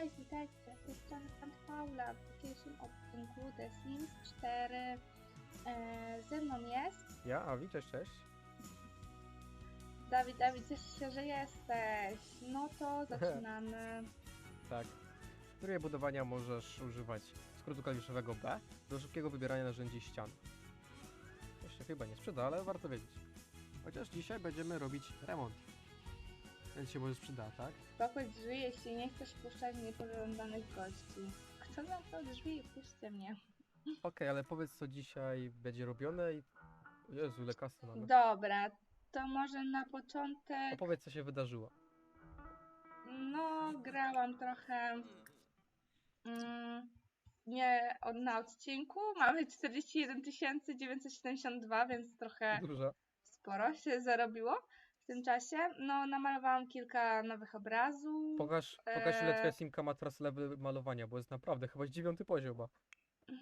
Cześć, witajcie. Z tej strony Pan Paula w dzisiejszym odcinku The Sims 4. E, ze mną jest Ja, Awi, cześć, cześć. Dawid. Dawid, cieszę się, że jesteś. No to zaczynamy. Tak. W trybie budowania możesz używać skrótu klawiszowego B do szybkiego wybierania narzędzi ścian. To się chyba nie sprzeda, ale warto wiedzieć. Chociaż dzisiaj będziemy robić remont. Więc się może sprzyda, tak? Drzwi, jeśli nie chcesz puszczać niepożądanych gości. Kto zamknął drzwi? Puśćcie mnie. Okej, ale powiedz co dzisiaj będzie robione i... O Jezu, ile kasy mamy. Dobra, to może na początek. Opowiedz co się wydarzyło. No, grałam trochę. Mm, nie od, na odcinku. Mamy 41 972, więc trochę Dużo. sporo się zarobiło tym czasie. No, namalowałam kilka nowych obrazów. Pokaż, pokaż ile Eee. twoja simka ma teraz level malowania, bo jest naprawdę chyba dziewiąty poziom ma.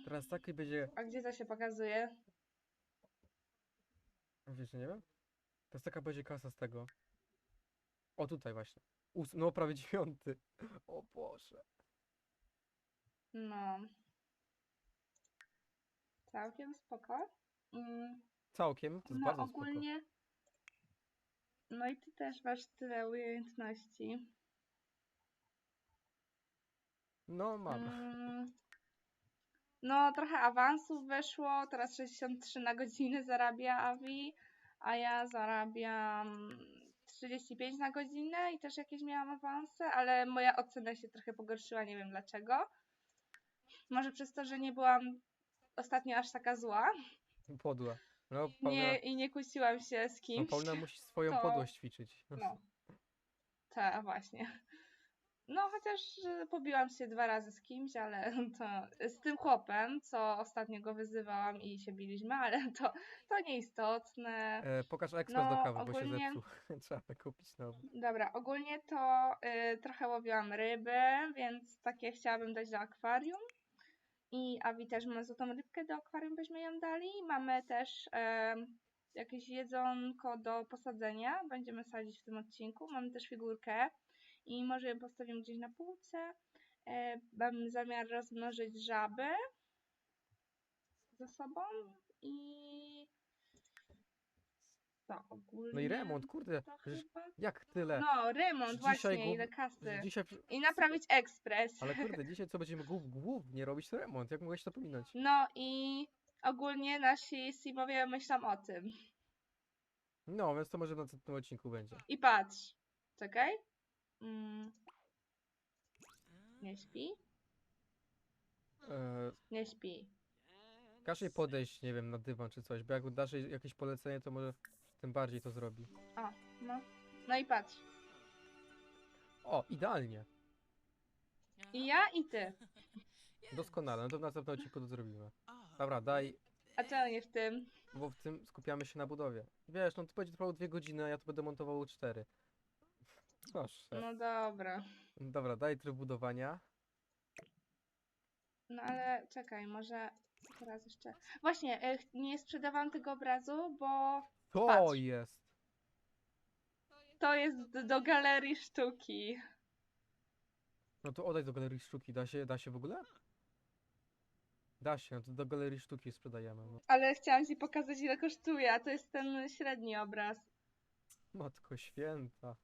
Teraz taki będzie... A gdzie to się pokazuje? Wiesz, nie wiem? To jest taka będzie kasa z tego. O, tutaj właśnie. Ós no, prawie dziewiąty. O Boże. No. Całkiem spoko. Mm, Całkiem, to jest no, bardzo ogólnie. No i ty też masz tyle umiejętności. No, mam. Mm, No, trochę awansów weszło. Teraz 63 na godzinę zarabia Avi, a ja zarabiam 35 na godzinę i też jakieś miałam awanse, ale moja ocena się trochę pogorszyła, nie wiem dlaczego. Może przez to, że nie byłam ostatnio aż taka zła Podła. No, Paulina, nie, i nie kłóciłam się z no, kimś. Paulina musi swoją to- podłość ćwiczyć. No. Tak, właśnie. No, chociaż pobiłam się dwa razy z kimś, ale to z tym chłopem, co ostatnio go wyzywałam i się biliśmy, ale to, to nieistotne. E, pokaż ekspres No, do kawy, bo się zepsuł. Trzeba kupić nowy. Dobra, ogólnie to y, trochę łowiłam ryby, więc takie chciałabym dać do akwarium. I Avi też ma złotą rybkę do akwarium, byśmy ją dali. Mamy też em, jakieś jedzonko do posadzenia, będziemy sadzić w tym odcinku. Mamy też figurkę i może ją postawimy gdzieś na półce. E, mam zamiar rozmnożyć żaby ze sobą i to ogólnie. No i remont, kurde. To chyba jak tyle? no, remont, Dzisiaj właśnie, ile kasy. Dzisiaj... I naprawić ekspres. Ale kurde, dzisiaj co będziemy głów, głównie robić to remont. Jak mogłeś to pominąć? No i ogólnie nasi simowie myślą o tym. No, więc to może w następnym odcinku będzie. I patrz. Czekaj. Mm. Nie śpi? E, Nie śpi. każ jej podejść, nie wiem, na dywan czy coś, bo jak dasz jej jakieś polecenie, to może tym bardziej to zrobi. O, no. No i patrz. O, idealnie. I ja, i ty. Doskonale, no to w następnym odcinku to zrobimy. Dobra, daj, A czemu nie w tym? bo w tym skupiamy się na budowie. Wiesz, no to będzie trwało dwie godziny, a ja to będę montował cztery. Proszę. No dobra. Dobra, daj tryb budowania. No ale czekaj, może teraz jeszcze. Właśnie, e, ch- nie sprzedawałam tego obrazu, bo To Patrz. jest! to jest do galerii sztuki. No to oddaj do galerii sztuki, da się, da się w ogóle? Da się, no to do galerii sztuki sprzedajemy. No. Ale chciałam ci pokazać, ile kosztuje, a to jest ten średni obraz. Matko święta.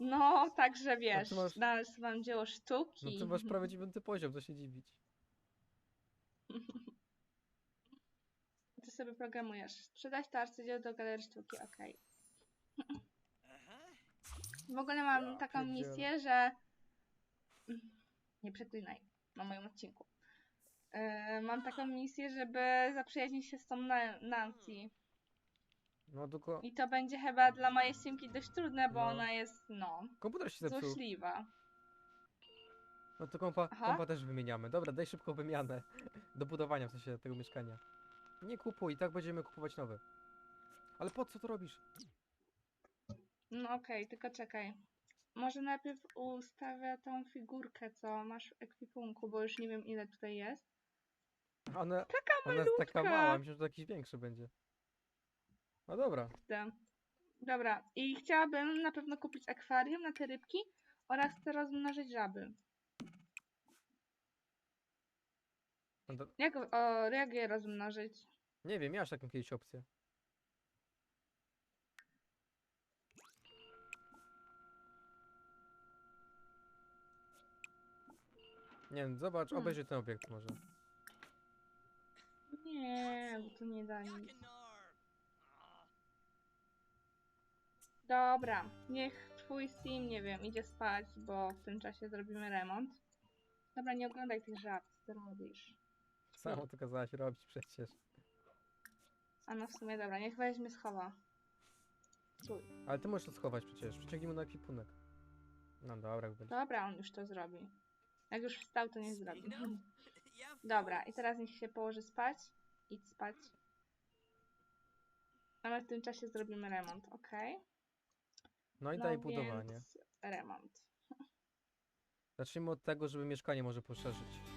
No, także wiesz, ty masz- narysowałam dzieło No sztuki. ty masz prawie dziewiąty poziom, co się dziwić. Ty sobie programujesz. Sprzedać to arcydzieło do galerii sztuki, okej. W ogóle mam Ja taką pierdzielę. misję, że... Nie przeklinaj na moim odcinku. Yy, mam taką misję, żeby zaprzyjaźnić się z tą Na- Nancy. No tylko I to będzie chyba dla mojej simki dość trudne, bo No. ona jest, no, komputer się zepsuł. złośliwa. No to kompa, Aha. kompa też wymieniamy. Dobra, daj szybko wymianę. Do budowania w sensie tego mieszkania. Nie kupuj, i tak będziemy kupować nowe. Ale po co to robisz? No okej, tylko czekaj. Może najpierw ustawię tą figurkę, co masz w ekwipunku, bo już nie wiem ile tutaj jest. Ona, Taka ona jest taka mała, myślę, że to jakiś większy będzie. No dobra. Dobra. I chciałabym na pewno kupić akwarium na te rybki Oraz chcę rozmnożyć żaby. No to, Jak, o, jak je rozmnożyć? Nie wiem, miałeś taką kiedyś opcję. Nie wiem, zobacz, Hmm. obejrzyj ten obiekt może. Nie, bo to nie da nic. Dobra, niech twój sim, nie wiem, idzie spać, bo w tym czasie zrobimy remont. Dobra, nie oglądaj tych żab, co ty robisz. Samo to kazałaś robić przecież. A no w sumie dobra, niech weźmie schowa. Czuj. Ale ty możesz to schować przecież, przyciągnij mu na ekwipunek. No dobra, jak będzie. Dobra, on już to zrobi. Jak już wstał, to niech zrobi. Dobra, i teraz niech się położy spać. Idź spać. A my w tym czasie zrobimy remont, ok? No i no daj budowanie. remont. Zacznijmy od tego, żeby mieszkanie może poszerzyć.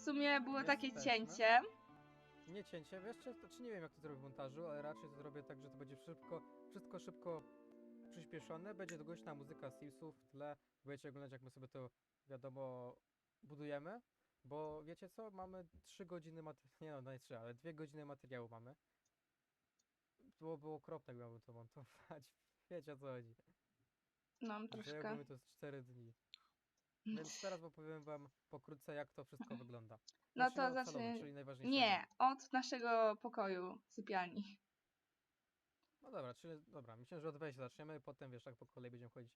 Sumie było takie Jesteśmy. cięcie. Nie cięcie, wiesz, czy, czy nie wiem jak to zrobię w montażu, ale raczej to zrobię tak, że to będzie szybko, wszystko szybko przyspieszone, będzie głośna muzyka Simsów w tle, będziecie oglądać jak my sobie to, wiadomo, budujemy, bo wiecie co, mamy 3 godziny materiału, nie no, nie 3, ale 2 godziny materiału mamy. Było, było okropne, jak miałbym to montować, wiecie o co chodzi. No, troszkę. Zajęłoby to z 4 dni. Więc teraz opowiem wam pokrótce jak to wszystko wygląda. No Zacznijmy to od salonu, zacznij. czyli najważniejszego. Nie, od naszego pokoju, sypialni. No dobra, czyli dobra, myślę, że od wejścia zaczniemy, potem wiesz, jak po kolei będziemy chodzić.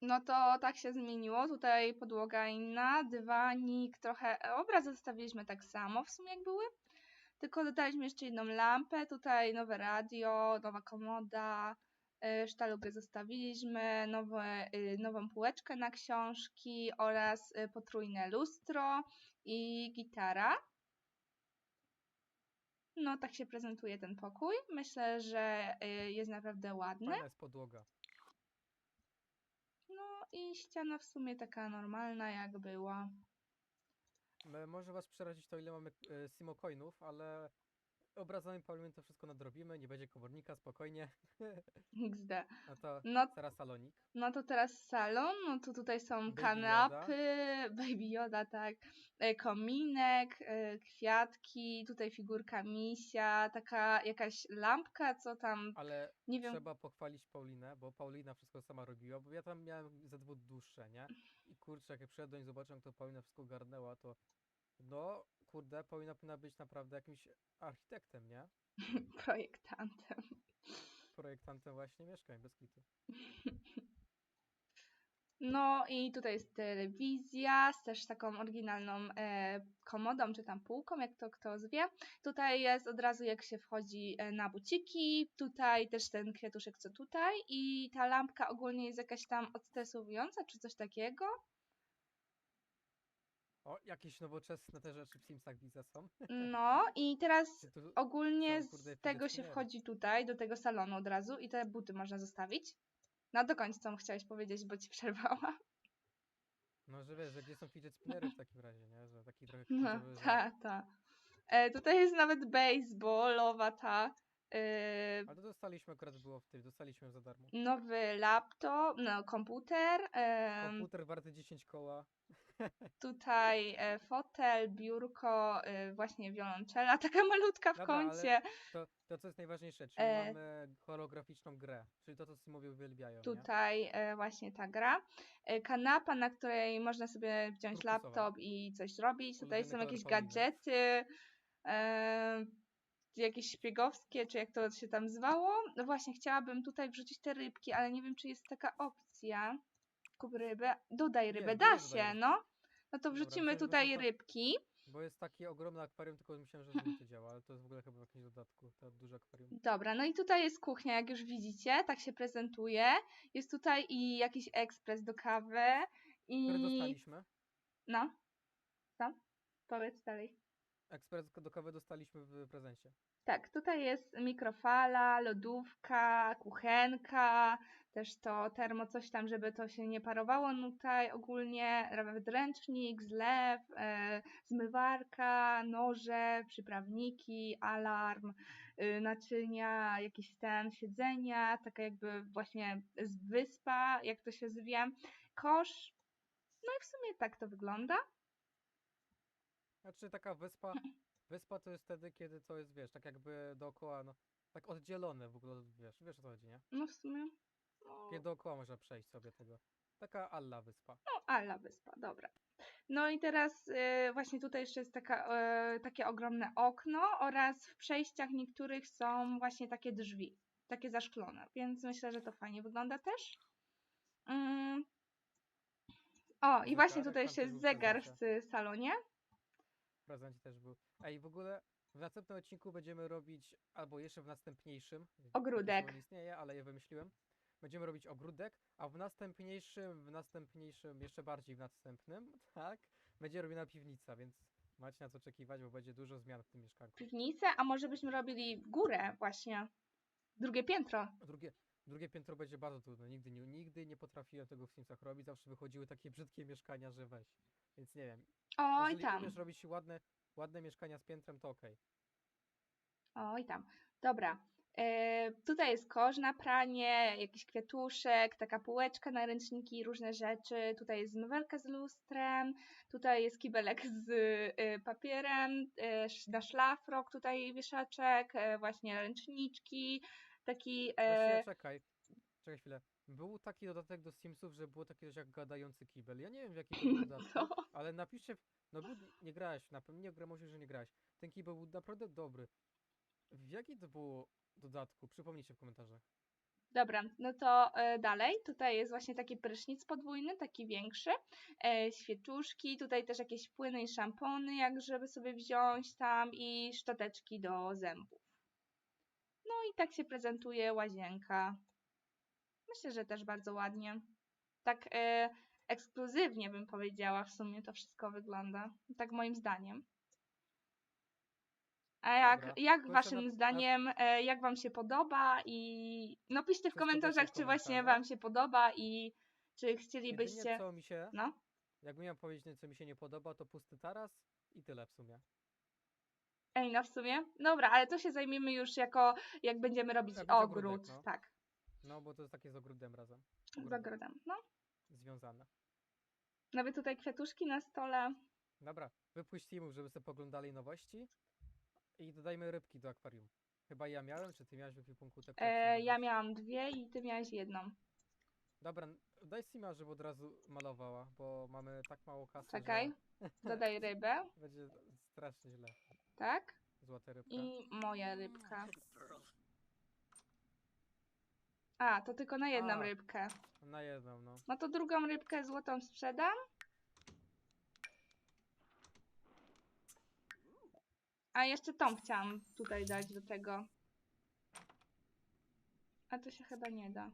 No to tak się zmieniło. Tutaj podłoga inna, dywanik, trochę. Obrazy zostawiliśmy tak samo w sumie jak były. Tylko dodaliśmy jeszcze jedną lampę, tutaj nowe radio, nowa komoda, sztalugę zostawiliśmy, nowe, y, nową półeczkę na książki oraz y, potrójne lustro i gitara. No tak się prezentuje ten pokój. Myślę, że y, jest naprawdę ładny. Fajna jest podłoga. No i ściana w sumie taka normalna jak była. Może was przerazić to, ile mamy e, simocoinów, ale obrazami Pauliny to wszystko nadrobimy, nie będzie komornika, spokojnie. XD. No to No, teraz salonik. no to teraz salon, no to tutaj są Baby kanapy, Baby Yoda, tak, e, kominek, e, kwiatki, tutaj figurka misia, taka jakaś lampka, co tam, Ale nie wiem, trzeba pochwalić Paulinę, bo Paulina wszystko sama robiła, bo ja tam miałem ze dłuższe, nie? I kurczę, jak ja przyszedłem i zobaczyłem, jak to Paulina wszystko ogarnęła, to no, kurde, powinna być naprawdę jakimś architektem, nie? projektantem. Projektantem właśnie mieszkań, bez kitu. No i tutaj jest telewizja z też taką oryginalną e, komodą, czy tam półką, jak to kto zwie. Tutaj jest od razu jak się wchodzi e, na buciki, tutaj też ten kwiatuszek co tutaj i ta lampka ogólnie jest jakaś tam odstresowująca, czy coś takiego. O, jakieś nowoczesne te rzeczy w Simsach widzę są. No i teraz tu- ogólnie są, kurde, z tego się wchodzi tutaj, do tego salonu od razu i te buty można zostawić. No do końca co chciałeś powiedzieć, bo ci przerwała. No, że wiesz, że gdzie są fidget spinnery w takim razie, nie? Że taki trochę No, kluczowy, że- ta, ta. E, tutaj jest nawet baseballowa ta. E, Ale to dostaliśmy akurat było w tym, dostaliśmy za darmo. nowy laptop, no komputer. em, Komputer warty 10 koła. Tutaj e, fotel, biurko, e, właśnie wiolonczela, taka malutka w Dobra, kącie. To, to co jest najważniejsze, czyli E. mamy holograficzną grę, czyli to, co Simowie uwielbiają, nie? Tutaj e, właśnie ta gra. E, kanapa, na której można sobie wziąć laptop i coś zrobić. Tutaj są jakieś gadżety, e, jakieś szpiegowskie, czy jak to się tam zwało. No właśnie, chciałabym tutaj wrzucić te rybki, ale nie wiem, czy jest taka opcja. Kup rybę. Dodaj rybę, Nie, da nie dodaję. się, no. No to wrzucimy tutaj to- rybki. Bo jest takie ogromne akwarium, tylko myślałem, że to działa, ale to jest w ogóle chyba w jakimś dodatku, to duże akwarium. Dobra, no i tutaj jest kuchnia, jak już widzicie, tak się prezentuje. Jest tutaj i jakiś ekspres do kawy. I Który dostaliśmy? No. Co? Powiedz dalej. Ekspres do kawy dostaliśmy w prezencie. Tak, tutaj jest mikrofala, lodówka, kuchenka, też to termo coś tam, żeby to się nie parowało no tutaj ogólnie, nawet ręcznik, zlew, e, zmywarka, noże, przyprawniki, alarm, y, naczynia, jakiś ten, siedzenia, taka jakby właśnie wyspa, jak to się zwie, kosz, no i w sumie tak to wygląda. Znaczy taka wyspa, wyspa to jest wtedy, kiedy to jest, wiesz, tak jakby dookoła, no, tak oddzielone w ogóle, wiesz, wiesz o co chodzi, nie? No w sumie. No, Kiedy dookoła można przejść sobie tego. Taka alla wyspa. no Alla Wyspa, dobra. No i teraz y, właśnie tutaj jeszcze jest taka, y, takie ogromne okno oraz w przejściach niektórych są właśnie takie drzwi, takie zaszklone, więc myślę, że to fajnie wygląda też. Mm. O, i właśnie Zegarek tutaj tam jeszcze też jest był zegar w salonie. W prezencie też był. Ej, w ogóle w następnym odcinku będziemy robić, albo jeszcze w następniejszym. Ogródek. nie istnieje, ale je wymyśliłem. Będziemy robić ogródek, a w następniejszym, w następniejszym, jeszcze bardziej w następnym, tak, będzie robiona piwnica, więc macie na co oczekiwać, bo będzie dużo zmian w tym mieszkanku. Piwnicę, a może byśmy robili górę właśnie, drugie piętro. Drugie, drugie piętro będzie bardzo trudne. Nigdy nie, nigdy nie potrafiłem tego w Simsach robić. Zawsze wychodziły takie brzydkie mieszkania, że weź. Więc nie wiem. Oj Jeżeli tam. umiesz robić ładne, ładne mieszkania z piętrem, to okej. Oj tam. Dobra. E, tutaj jest kosz na pranie, jakiś kwiatuszek, taka półeczka na ręczniki, różne rzeczy. Tutaj jest zmywarka z lustrem, tutaj jest kibelek z e, papierem, e, sz- na szlafrok tutaj wieszaczek, e, właśnie ręczniczki, taki... Właściwie E, czekaj. Czekaj chwilę. Był taki dodatek do Simsów, że było takie coś jak gadający kibel. Ja nie wiem w jaki to był dodatek, no, ale napiszcie. No był, nie grałeś, na pewno nie gra, może, że nie grałeś. Ten kibel był naprawdę dobry. W jaki to było dodatku? Przypomnijcie w komentarzach. Dobra, no to e, dalej. Tutaj jest właśnie taki prysznic podwójny, taki większy. E, świeczuszki, tutaj też jakieś płyny i szampony, jak żeby sobie wziąć tam i szczoteczki do zębów. No i tak się prezentuje łazienka. Myślę, że też bardzo ładnie. Tak e, ekskluzywnie bym powiedziała w sumie to wszystko wygląda. Tak moim zdaniem. A jak, Dobra, jak waszym na- zdaniem, e, jak wam się podoba i no piszcie w komentarzach, czy właśnie wam się podoba i czy Jedynie chcielibyście, co mi się, no, jakbym miał powiedzieć, co mi się nie podoba, to pusty taras i tyle w sumie. ej no w sumie, dobra, ale to się zajmiemy już jako, jak będziemy robić Jak ogród, ogródek, no. tak, No, bo to jest takie z ogródem razem. z ogrodem, no. Związane. Nawet tutaj kwiatuszki na stole, Dobra, wypuścimy, żeby sobie poglądali nowości i dodajmy rybki do akwarium. Chyba ja miałem, czy ty miałeś w ekwipunku te e, ja miałam dwie i ty miałeś jedną. Dobra, daj Sima, żeby od razu malowała, bo mamy tak mało kasy, Czekaj, że dodaj rybę, będzie strasznie źle. tak, Złota rybka. i moja rybka. A, to tylko na jedną A. rybkę. Na jedną, no. No to drugą rybkę złotą sprzedam. A jeszcze tą chciałam tutaj dać do tego. A to się chyba nie da.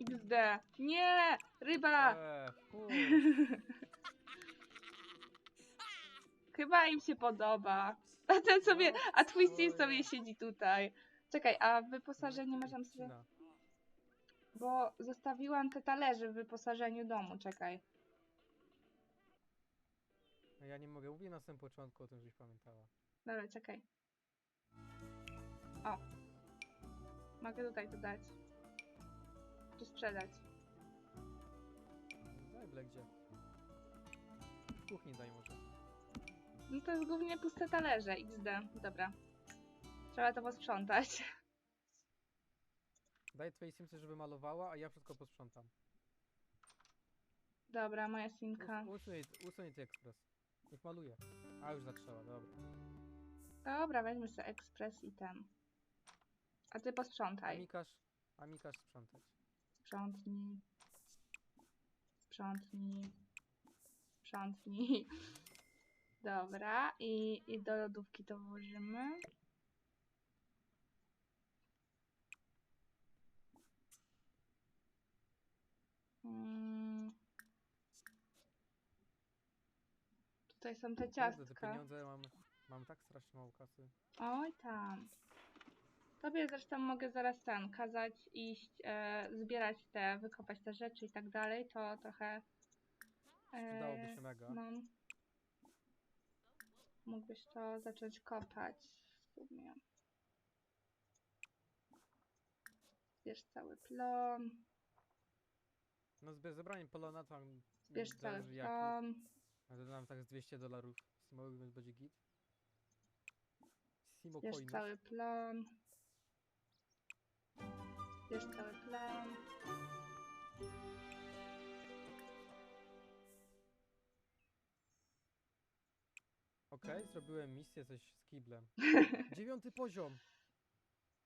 XD. Nie! Ryba! Fu. Chyba im się podoba. A ten sobie, No, a oj. sobie siedzi tutaj. Czekaj, a wyposażenie No, możemy sobie... Bo zostawiłam te talerze w wyposażeniu domu, czekaj. No Ja nie mogę, mówię na samym początku o tym, żebyś pamiętała. Dobra, czekaj. O. Mogę tutaj to dać. Czy sprzedać. Daj gdzie. W kuchni daj może. No to jest głównie puste talerze, XD. Dobra. Trzeba to posprzątać. Daj twojej simce, żeby malowała, a ja wszystko posprzątam. Dobra, moja Us- sinka. Usuń, usuń ty ekspres. Niech maluje. A już zaczęła, dobra. Dobra, weźmy sobie ekspres i ten. A ty posprzątaj. Amikasz, amikasz sprzątać. Sprzątnij. Sprzątnij. Sprzątnij. Dobra, i, i do lodówki to włożymy. Mm. Tutaj są te Kurde, te ciastka. pieniądze mam, mam tak strasznie mało kasy. Oj tam. Tobie zresztą mogę zaraz ten kazać iść, e, zbierać te, wykopać te rzeczy i tak dalej, to trochę. Przydałoby E, się mega. no. Mógłbyś to zacząć kopać w sumie. Zbierz cały plon, No z zebraniem polona tam zbierz cały zależy jaki. plon. Ale nam tak z 200 dolarów. Simowy więc będzie git. Simo Zbierz coinów. cały plon. Zbierz cały plon. Okej, zrobiłem misję coś z kiblem. Dziewiąty poziom!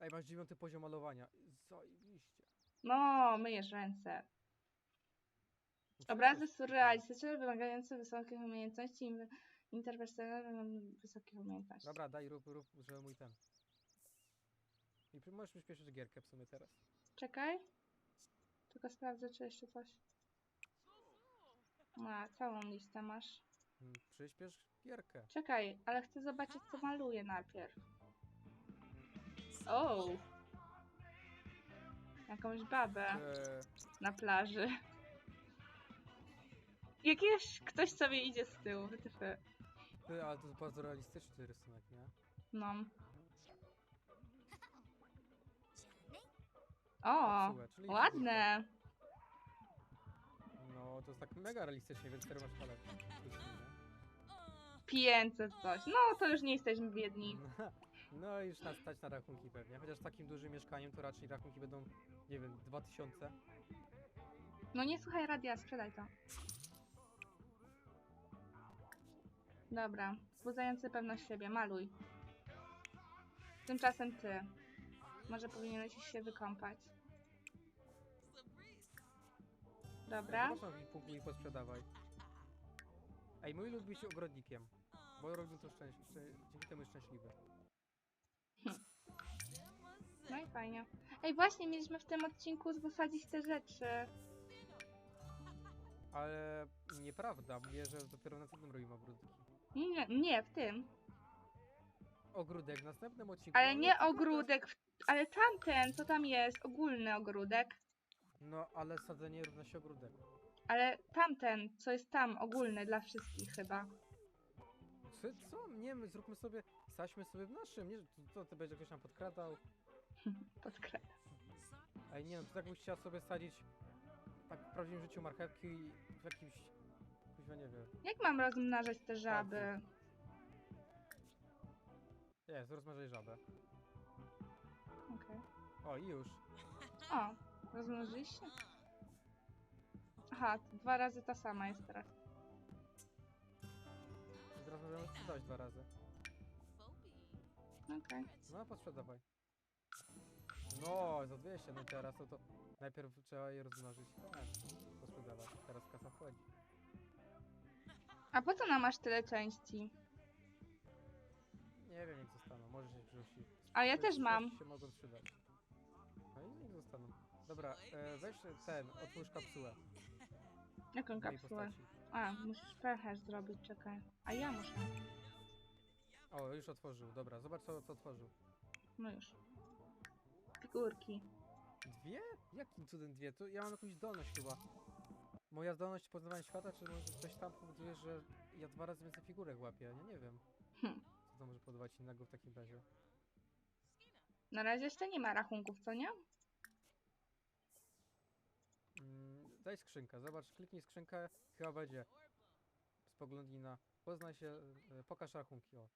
Ej, masz dziewiąty poziom malowania. Zajebiście. No, myjesz ręce. Muszę Obrazy surrealistyczne wymagające wysokich umiejętności i interpersonalne wysokich umiejętności. Dobra, daj, rób, rób, żeby mój ten. I przy- możesz przyspieszyć gierkę w sumie teraz. Czekaj. Tylko sprawdzę, czy jeszcze coś. A, całą listę masz. Mm, Przyspiesz. Czekaj, ale chcę zobaczyć, co maluje najpierw. O! Jakąś babę e. na plaży. Jakieś ktoś sobie idzie z tyłu, wytyfy. ale to jest bardzo realistyczny rysunek, nie? No. O, ładne. No, to jest tak mega realistycznie, więc teraz masz palec. 500 coś. No, to już nie jesteśmy biedni. No już nas stać na rachunki pewnie. Chociaż z takim dużym mieszkaniem to raczej rachunki będą, nie wiem, 2000. No nie słuchaj radia, sprzedaj to. Dobra, wzbudzający pewność siebie, maluj. Tymczasem ty. Może powinieneś się wykąpać. Dobra. Proszę mi póki nie posprzedawaj. Ej, mój lud być ogrodnikiem. Bo robił to szczęś szczę dzięki temu jest szczęśliwy. No i fajnie. Ej, właśnie mieliśmy w tym odcinku wysadzić te rzeczy. Ale nieprawda, mówię, że dopiero w następnym robimy ogródki. Nie, nie, w tym. Ogródek w następnym odcinku. Ale ale nie ogródek, w- ale tamten, co tam jest, ogólny ogródek. No, ale sadzenie równa się ogródek. Ale tamten, co jest tam, ogólny dla wszystkich chyba. Co? co? Nie, my zróbmy sobie, staćmy sobie w naszym, nie, to, to ty będziesz ktoś nam podkradał. Podkreślam. Ej, nie no, to tak byś chciała sobie sadzić tak w prawdziwym życiu marchewki w jakimś, kuźwa nie wiem. Jak mam rozmnażać te żaby? Jest, rozmarzaj żabę. Okej. O, i już. O, rozmnożyli się? Aha, dwa razy ta sama jest teraz. Teraz możemy sprzedać dwa razy. Okej. No, posprzedawaj. No, za 200, no teraz to, to najpierw trzeba je rozmnożyć. Posprzedawać. Teraz kasa wchodzi. A po co nam masz tyle części? Nie wiem, jak zostaną. Może się przyrzuci. A ja też mam. się mogą przydać. No i niech zostaną. Dobra, e, weź ten, otwórz kapsułę. Jaką mojej kapsułę? postaci. A, musisz pęcherz zrobić, czekaj. A ja muszę. O, już otworzył. Dobra, zobacz co, co otworzył. No już. Figurki. Dwie? Jakim cudem dwie? To ja mam jakąś zdolność chyba. Moja zdolność poznawania świata, czy może coś tam powoduje, że ja dwa razy więcej figurek łapię? Ja nie wiem. Hm. Co to może podawać innego w takim razie? Na razie jeszcze nie ma rachunków, co nie? Mm, daj skrzynkę, zobacz, kliknij skrzynkę, chyba będzie. Spoglądnij na, poznaj się, e, pokaż rachunki, o.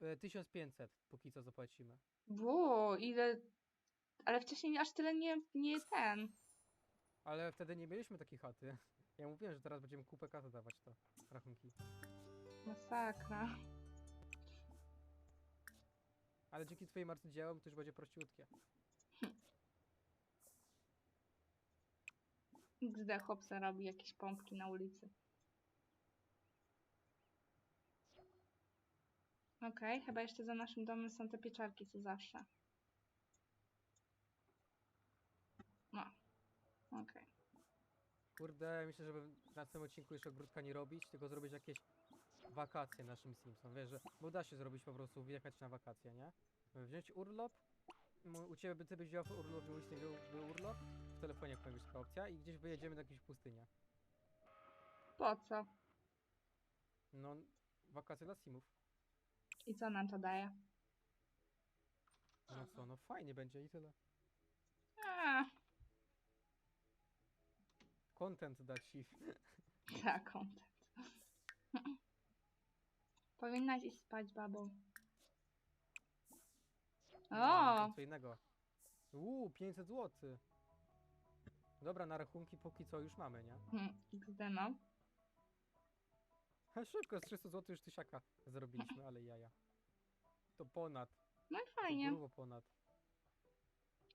E, 1500 póki co zapłacimy. Bo ile. Ale wcześniej aż tyle nie, nie ten. Ale wtedy nie mieliśmy takiej chaty. Ja mówiłem, że teraz będziemy kupę kasy dawać to, rachunki. Masakra. Ale dzięki twoim arcydziełom to już będzie prościutkie. XD chłopca robi jakieś pompki na ulicy. Okej, chyba jeszcze za naszym domem są te pieczarki, co zawsze. No. Okej. Kurde, myślę, żeby na tym odcinku już ogródka nie robić, tylko zrobić jakieś wakacje naszym Simsom. Wiesz, że bo da się zrobić po prostu, wyjechać na wakacje, nie? Wziąć urlop, u ciebie by ty byś wziął urlop, u Listy był urlop, telefonie powiem taka opcja i gdzieś wyjedziemy na jakąś pustynię. Po co? No, wakacje dla Simów. I co nam to daje? No co, no fajnie będzie i tyle. A, Content da ci. tak, content. Powinnaś iść spać, babo. No, O! co innego. Uuu, 500 zł. Dobra, na rachunki póki co już mamy, nie? Hmm, XD no. Szybko, z 300 zł już tysiaka zrobiliśmy, ale jaja. To ponad. No i To fajnie. grubo ponad.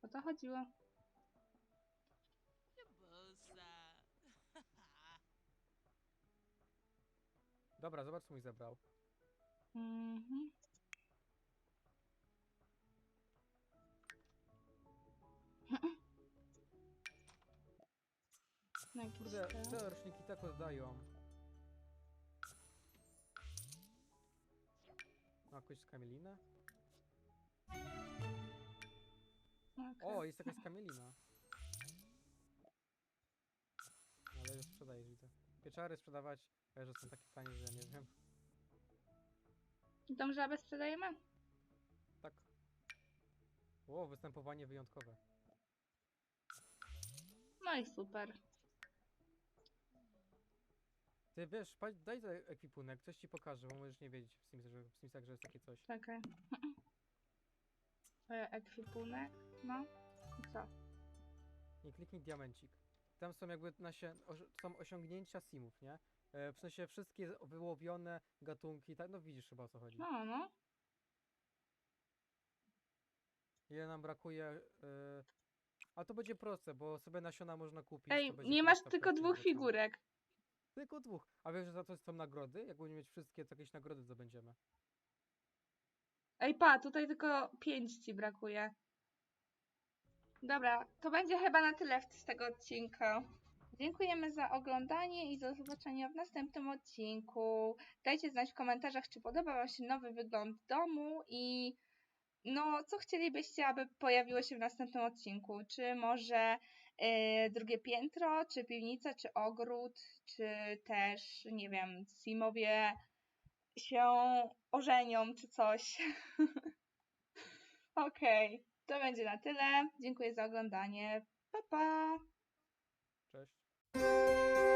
O to chodziło. Bosa. Dobra, zobacz co mój zebrał. Mhm. Jakieś Kurde, te- te roczniki tak oddają. Ma jakąś skamielinę? okej. O, jest jakaś skamielina. Ale już sprzedajesz, widzę. Pieczary sprzedawać, ale że są takie tanie, że ja nie wiem. Tą żabę sprzedajemy? Tak. O, występowanie wyjątkowe. No i super. Ty wiesz, pa- daj za ekwipunek, coś ci pokażę, bo możesz nie wiedzieć w Simsach, że, w Simsach, że jest takie coś. Czekaj. E, Ekwipunek. No. I co? Nie kliknij diamencik. Tam są jakby nasie, są osiągnięcia simów, nie? E, w sensie wszystkie wyłowione gatunki, tak? No widzisz chyba o co chodzi. No, no. Ile nam brakuje. E, a to będzie proste, bo sobie nasiona można kupić. Ej, to będzie nie masz prosta tylko dwóch figurek. Tylko dwóch. A wiesz, że za to są nagrody? Jak będziemy mieć wszystkie, to jakieś nagrody zdobędziemy. Ej, pa, tutaj tylko pięć ci brakuje. Dobra, to będzie chyba na tyle z tego odcinka. Dziękujemy za oglądanie i do zobaczenia w następnym odcinku. Dajcie znać w komentarzach, czy podoba Wam się nowy wygląd domu i no, co chcielibyście, aby pojawiło się w następnym odcinku? Czy może drugie piętro, czy piwnica, czy ogród, czy też, nie wiem, Simowie się ożenią, czy coś. Okej, to będzie na tyle. Dziękuję za oglądanie. Pa, pa! Cześć.